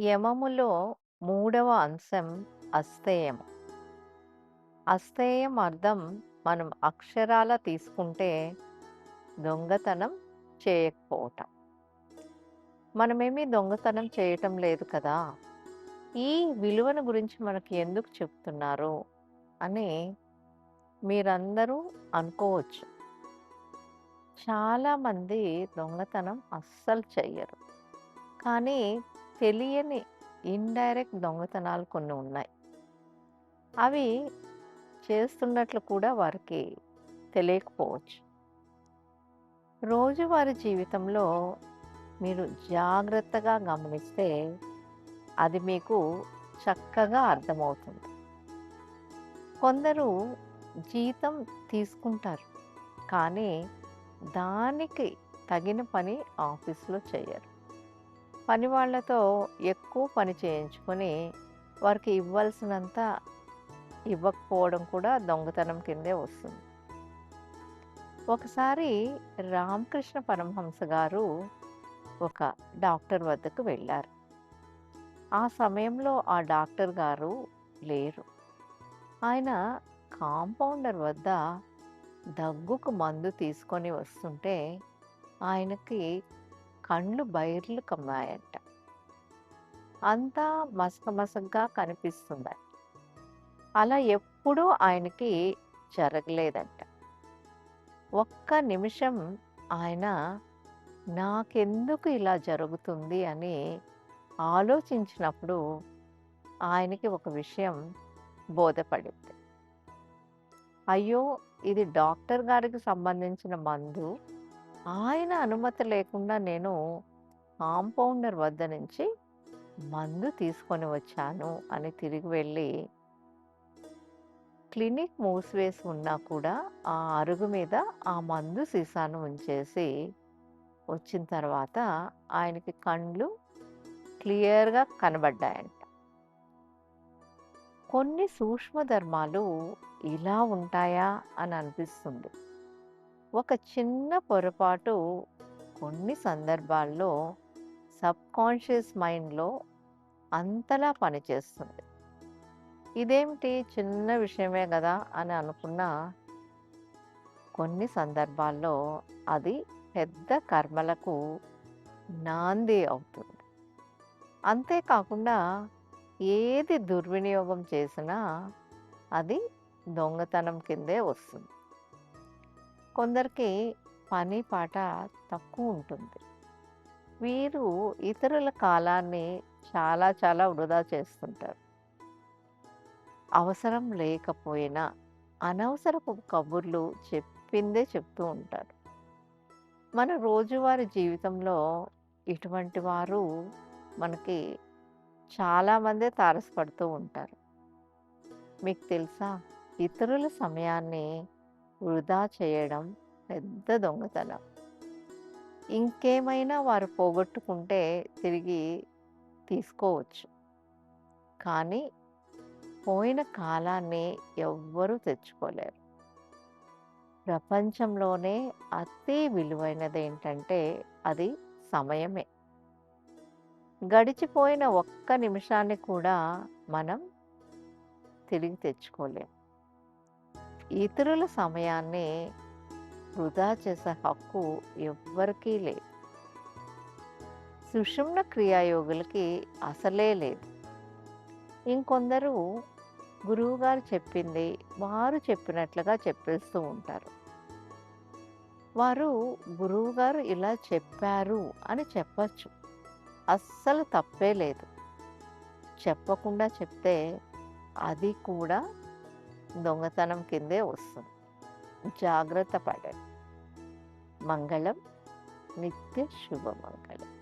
యమములో మూడవ అంశం అస్థేయం అస్థేయం అర్థం మనం అక్షరాలా తీసుకుంటే దొంగతనం చేయకపోవటం. మనమేమి దొంగతనం చేయటం లేదు కదా! ఈ విలువను గురించి మనకు ఎందుకు చెప్తున్నారు అని మీరందరూ అనుకోవచ్చు. చాలామంది దొంగతనం అస్సలు చెయ్యరు. కానీ తెలియని ఇండైరెక్ట్ దొంగతనాలు కొన్ని ఉన్నాయి. అవి చేస్తున్నట్లు కూడా వారికి తెలియకపోవచ్చు. రోజువారీ జీవితంలో మీరు జాగ్రత్తగా గమనిస్తే అది మీకు చక్కగా అర్థమవుతుంది. కొందరు జీతం తీసుకుంటారు. కానీ దానికి తగిన పని ఆఫీస్‌లో చేయరు పని వాళ్ళతో ఎక్కువ పని చేయించుకొని వారికి ఇవ్వాల్సినంత ఇవ్వకపోవడం కూడా దొంగతనం కిందే వస్తుంది. ఒకసారి రామకృష్ణ పరమహంస గారు ఒక డాక్టర్ వద్దకు వెళ్ళారు ఆ సమయంలో ఆ డాక్టర్ గారు లేరు. ఆయన కాంపౌండర్ వద్ద దగ్గుకు మందు తీసుకొని వస్తుంటే ఆయనకి కళ్ళు బైర్లు కమ్మాయంట. అంతా మసకమసగ్గా కనిపిస్తుందట. అలా ఎప్పుడూ ఆయనకి జరగలేదంట. ఒక్క నిమిషం ఆయన నాకెందుకు ఇలా జరుగుతుంది అని ఆలోచించినప్పుడు ఆయనకి ఒక విషయం బోధపడింది. అయ్యో! ఇది డాక్టర్ గారికి సంబంధించిన మందు. ఆయన అనుమతి లేకుండా నేను కాంపౌండర్ వద్ద నుంచి మందు తీసుకొని వచ్చాను అని తిరిగి వెళ్ళి క్లినిక్ మూసివేసి ఉన్నా కూడా ఆ అరుగు మీద ఆ మందు సీసాను ఉంచేసి వచ్చిన తర్వాత ఆయనకి కండ్లు క్లియర్‌గా కనబడ్డాయంట. కొన్ని సూక్ష్మధర్మాలు ఇలా ఉంటాయా అని అనిపిస్తుంది. ఒక చిన్న పొరపాటు కొన్ని సందర్భాల్లో సబ్‌కాన్షియస్ మైండ్‌లో అంతలా పనిచేస్తుంది. ఇదేమిటి చిన్న విషయమే కదా అని అనుకున్న కొన్ని సందర్భాల్లో అది పెద్ద కర్మలకు నాంది అవుతుంది. అంతేకాకుండా ఏది దుర్వినియోగం చేసినా అది దొంగతనం కిందే వస్తుంది. కొందరికి పని పాట తక్కువ ఉంటుంది. వీరు ఇతరుల కాలాన్ని చాలా చాలా వృధా చేస్తుంటారు. అవసరం లేకపోయినా అనవసరపు కబుర్లు చెప్పిందే చెప్తూ ఉంటారు. మన రోజువారి జీవితంలో ఇటువంటి వారు మనకి చాలామందే తారసపడుతూ ఉంటారు. మీకు తెలుసా? ఇతరుల సమయాన్ని వృధా చేయడం పెద్ద దొంగతనం. ఇంకేమైనా వారు పోగొట్టుకుంటే తిరిగి తీసుకోవచ్చు. కానీ పోయిన కాలాన్ని ఎవ్వరూ తెచ్చుకోలేరు. ప్రపంచంలోనే అతి విలువైనదేంటంటే అది సమయమే. గడిచిపోయిన ఒక్క నిమిషాన్ని కూడా మనం తిరిగి తెచ్చుకోలేం. ఇతరుల సమయాన్ని వృధా చేసే హక్కు ఎవ్వరికీ లేదు. సుషుమ్న క్రియాయోగులకి అసలే లేదు. ఇంకొందరు గురువుగారు చెప్పింది వారు చెప్పినట్లుగా చెప్పేస్తూ ఉంటారు. వారు గురువుగారు ఇలా చెప్పారు అని చెప్పచ్చు అస్సలు తప్పే లేదు. చెప్పకుండా చెప్తే అది కూడా దొంగతనం కిందే వస్తుంది. జాగ్రత్త పడండి. మంగళం నిత్య శుభమంగళం.